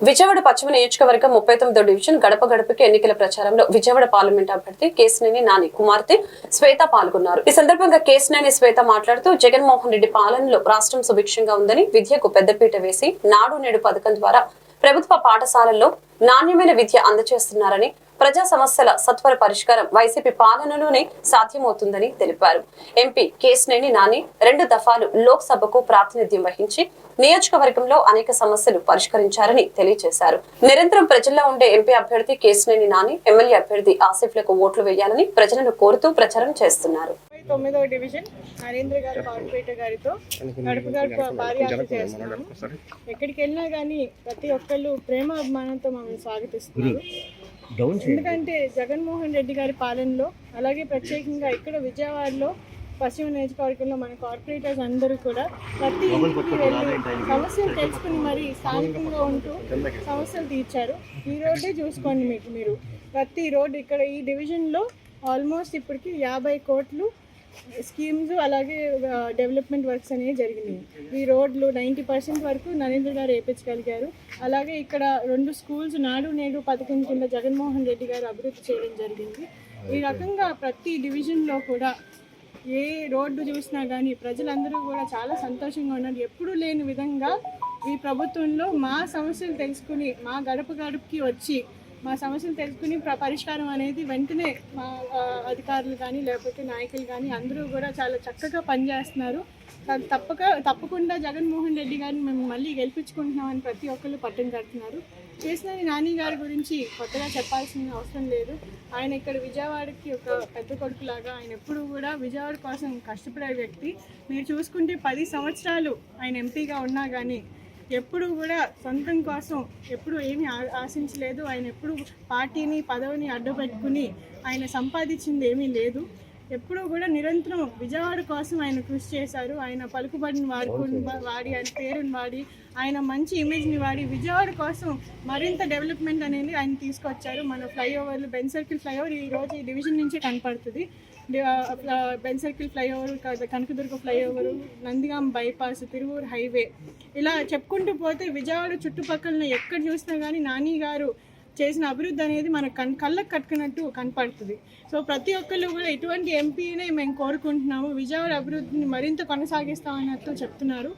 విజయవాడ పశ్చిమ నియోజకవర్గం ముప్పై తొమ్మిదో డివిజన్ గడప గడపకి ఎన్నికల ప్రచారంలో విజయవాడ పార్లమెంట్ అభ్యర్థి కేసినేని నాని కుమార్తె శ్వేత పాల్గొన్నారు. ఈ సందర్భంగా కేసినేని శ్వేత మాట్లాడుతూ జగన్మోహన్ రెడ్డి పాలనలో రాష్ట్రం సుభిక్షంగా ఉందని విద్యకు పెద్దపీట వేసి నాడు నేడు పథకం ద్వారా ప్రభుత్వ పాఠశాలల్లో నాణ్యమైన విద్య అందజేస్తున్నారని ప్రజా సమస్యల సత్వర పరిష్కారం వైసీపీ పాలనలోనే సాధ్యమవుతుందని తెలిపారు. ఎంపీ కేశినేని నాని రెండు దఫాలు లోక్సభకు ప్రాతినిధ్యం వహించి నియోజకవర్గంలో అనేక సమస్యలు పరిష్కరించారని తెలియజేశారు. నిరంతరం ప్రజల్లో ఉండే ఎంపీ అభ్యర్థి కేశినేని నాని ఎమ్మెల్యే అభ్యర్థి ఆసిఫ్లకు ఓట్లు వేయాలని ప్రజలను కోరుతూ ప్రచారం చేస్తున్నారు. తొమ్మిదవ డివిజన్ నరేంద్ర గారు కార్పొరేటర్ గారితో గడప గడప పాదయాత్ర చేస్తున్నాము. ఎక్కడికి వెళ్ళినా కానీ ప్రతి ఒక్కళ్ళు ప్రేమ అభిమానంతో మమ్మల్ని స్వాగతిస్తున్నారు. ఎందుకంటే జగన్మోహన్ రెడ్డి గారి పాలనలో అలాగే ప్రత్యేకంగా ఇక్కడ విజయవాడలో పశ్చిమ నియోజకవర్గంలో మన కార్పొరేటర్స్ అందరూ కూడా ప్రతి ఇంటికి వెళ్ళి సమస్యలు తెలుసుకుని మరి స్థానికంగా ఉంటూ సమస్యలు తీర్చారు. ఈ రోడ్డే చూసుకోండి మీకు మీరు. ప్రతి రోడ్డు ఇక్కడ ఈ డివిజన్లో ఆల్మోస్ట్ ఇప్పటికి యాభై కోట్లు స్కీమ్స్ అలాగే డెవలప్మెంట్ వర్క్స్ అనేవి జరిగినాయి. ఈ రోడ్లు నైంటీ పర్సెంట్ వరకు నరేంద్ర గారు వేయించగలిగారు అలాగే ఇక్కడ రెండు స్కూల్స్ నాడు నేడు పథకం కింద జగన్మోహన్ రెడ్డి గారు అభివృద్ధి చేయడం జరిగింది. ఈ రకంగా ప్రతి డివిజన్లో కూడా ఏ రోడ్డు చూసినా కానీ ప్రజలందరూ కూడా చాలా సంతోషంగా ఉన్నారు. ఎప్పుడూ లేని విధంగా ఈ ప్రభుత్వంలో మా సమస్యలు తెలుసుకుని మా గడప గడపకి వచ్చి మా సమస్యలు తెలుసుకుని పరిష్కారం అనేది వెంటనే మా అధికారులు కానీ లేకపోతే నాయకులు కానీ అందరూ కూడా చాలా చక్కగా పనిచేస్తున్నారు. త- తప్పక తప్పకుండా జగన్మోహన్ రెడ్డి గారిని మేము మళ్ళీ గెలిపించుకుంటున్నామని ప్రతి ఒక్కళ్ళు పట్టం కడుతున్నారు. చేసిన నాని గారి గురించి కొత్తగా చెప్పాల్సిన అవసరం లేదు. ఆయన ఇక్కడ విజయవాడకి ఒక పెద్ద కొడుకులాగా ఆయన ఎప్పుడు కూడా విజయవాడ కోసం కష్టపడే వ్యక్తి. మీరు చూసుకుంటే పది సంవత్సరాలు ఆయన ఎంపీగా ఉన్నా కానీ ఎప్పుడు కూడా సొంతం కోసం ఎప్పుడు ఏమీ ఆ- ఆశించలేదు. ఆయన ఎప్పుడు పార్టీని పదవిని అడ్డుపెట్టుకుని ఆయన సంపాదించింది ఏమీ లేదు. ఎప్పుడూ కూడా నిరంతరం విజయవాడ కోసం ఆయన కృషి చేశారు. ఆయన పలుకుబడిని వాడుకుని వాడి ఆయన పేరుని వాడి ఆయన మంచి ఇమేజ్ని వాడి విజయవాడ కోసం మరింత డెవలప్మెంట్ అనేది ఆయన తీసుకొచ్చారు. మన ఫ్లైఓవర్లు బెన్ సర్కిల్ ఫ్లైఓవర్ ఈ రోజు ఈ డివిజన్ నుంచే కనపడుతుంది. Benz circle flyover Kanakadurga flyover Nandigama bypass Tiruvuru highway ఇలా చెప్పుకుంటూ పోతే విజయవాడ చుట్టుపక్కల ఎక్కడ చూసినా కానీ నాని గారు చేసిన అభివృద్ధి అనేది మన కన్ కళ్ళకు కట్టుకున్నట్టు కనపడుతుంది. సో ప్రతి ఒక్కళ్ళు కూడా ఇటువంటి ఎంపీనే మేము కోరుకుంటున్నాము. విజయవాడ అభివృద్ధిని మరింత కొనసాగిస్తామన్నట్టు చెప్తున్నారు.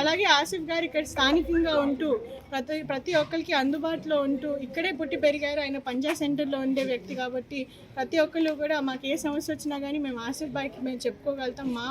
అలాగే ఆసిఫ్ గారు ఇక్కడ స్థానికంగా ఉంటూ ప్రతి ప్రతి ఒక్కరికి అందుబాటులో ఉంటూ ఇక్కడే పుట్టి పెరిగారు. ఆయన పంజా సెంటర్లో ఉండే వ్యక్తి కాబట్టి ప్రతి ఒక్కళ్ళు కూడా మాకు ఏ సమస్య వచ్చినా కానీ మేము ఆసిఫ్ బాయ్కి మేము చెప్పుకోగలుగుతాం. మా